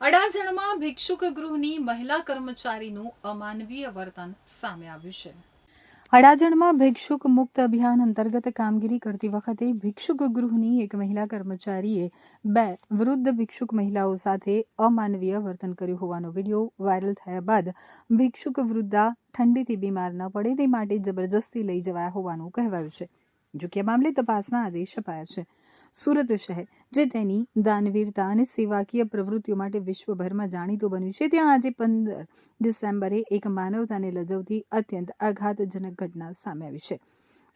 અડાજણમાં ભિક્ષુક ગૃહની મહિલા કર્મચારીનું અમાનવીય વર્તન સામે આવ્યું છે. અડાજણમાં ભિક્ષુક મુક્ત અભિયાન અંતર્ગત કામગીરી કરતી વખતે ભિક્ષુક ગૃહની એક મહિલા કર્મચારીએ બે વૃદ્ધ ભિક્ષુક મહિલાઓ સાથે અમાનવીય વર્તન કર્યું હોવાનો વીડિયો વાયરલ થયા બાદ ભિક્ષુક વૃદ્ધા ઠંડીથી બીમાર ન પડે તે માટે જબરજસ્તી લઈ જવાયા હોવાનું કહેવાયું છે. જો મામલે તપાસના આદેશ અપાયા છે. સુરત શહેર જે તેની દાનવીરતા અને સેવાકીય પ્રવૃત્તિઓ માટે વિશ્વભરમાં જાણીતું બન્યું છે. ત્યાં આજે પંદર ડિસેમ્બરે એક માનવતાને લજવતી અત્યંત આઘાતજનક ઘટના સામે આવી છે.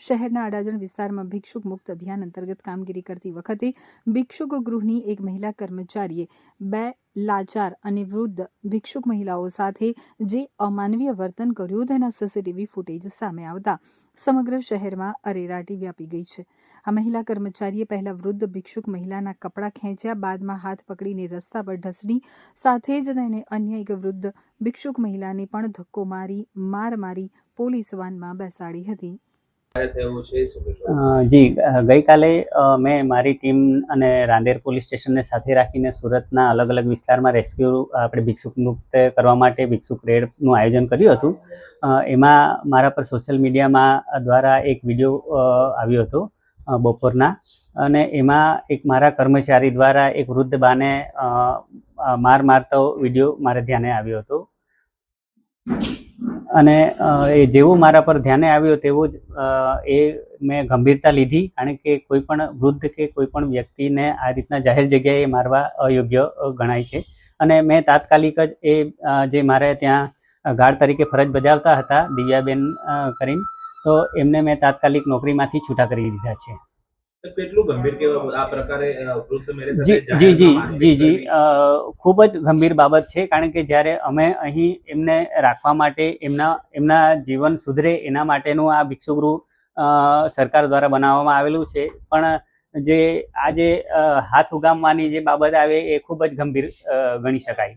શહેરના અડાજણ વિસ્તારમાં ભિક્ષુક મુક્ત અભિયાન અંતર્ગત કામગીરી કરતી વખતે ભિક્ષુક ગૃહની એક મહિલા કર્મચારીએ બે લાચાર અને વૃદ્ધ ભિક્ષુક મહિલાઓ સાથે જે અમાનવીય વર્તન કર્યું તેના સીસીટીવી ફૂટેજ સામે આવતા સમગ્ર શહેરમાં અરેરાટી વ્યાપી ગઈ છે. આ મહિલા કર્મચારીએ પહેલા વૃદ્ધ ભિક્ષુક મહિલાના કપડાં ખેંચ્યા, બાદમાં હાથ પકડીને રસ્તા પર ઢસડી, સાથે જ તેને અન્ય એક વૃદ્ધ ભિક્ષુક મહિલાને પણ ધક્કો મારી, માર મારી પોલીસ વાનમાં બેસાડી હતી. જી ગઈકાલે મેં મારી ટીમ અને રાંદેર પોલીસ સ્ટેશનને સાથે રાખીને સુરતના અલગ અલગ વિસ્તારમાં રેસ્ક્યુ, આપણે ભિક્ષુક મુક્ત કરવા માટે ભિક્ષુક રેડનું આયોજન કર્યું હતું. એમાં મારા પર સોશિયલ મીડિયામાં દ્વારા એક વીડિયો આવ્યો હતો બપોરના. અને એમાં એક મારા કર્મચારી દ્વારા એક વૃદ્ધ બાને માર મારતો વીડિયો મારે ધ્યાને આવ્યો હતો. અને એ જેવું મારા પર ધ્યાને આવ્યો તેવું જ એ મેં ગંભીરતા લીધી કારણ કે કોઈ પણ વૃદ્ધ કે કોઈ પણ વ્યક્તિને આ રીતના જાહેર જગ્યાએ મારવા અયોગ્ય ગણાય છે. અને મેં તાત્કાલિક જ એ જે મારે ત્યાં ગાર્ડ તરીકે ફરજ બજાવતા હતા દિવ્યાબેન કરીને, તો એમને મેં તાત્કાલિક નોકરીમાંથી છૂટા કરી દીધા છે. કેટલું ગંભીર કેવા આ પ્રકારે વૃદ્ધ જી જી જી જી ખૂબ જ ગંભીર બાબત છે કારણ કે જ્યારે અમે અહીં એમને રાખવા માટે એમના એમના જીવન સુધરે એના માટેનું આ ભિક્ષુગૃહ સરકાર દ્વારા બનાવવામાં આવેલું છે. પણ જે આ જે હાથ ઉગામવાની જે બાબત આવે એ ખૂબ જ ગંભીર ગણી શકાય.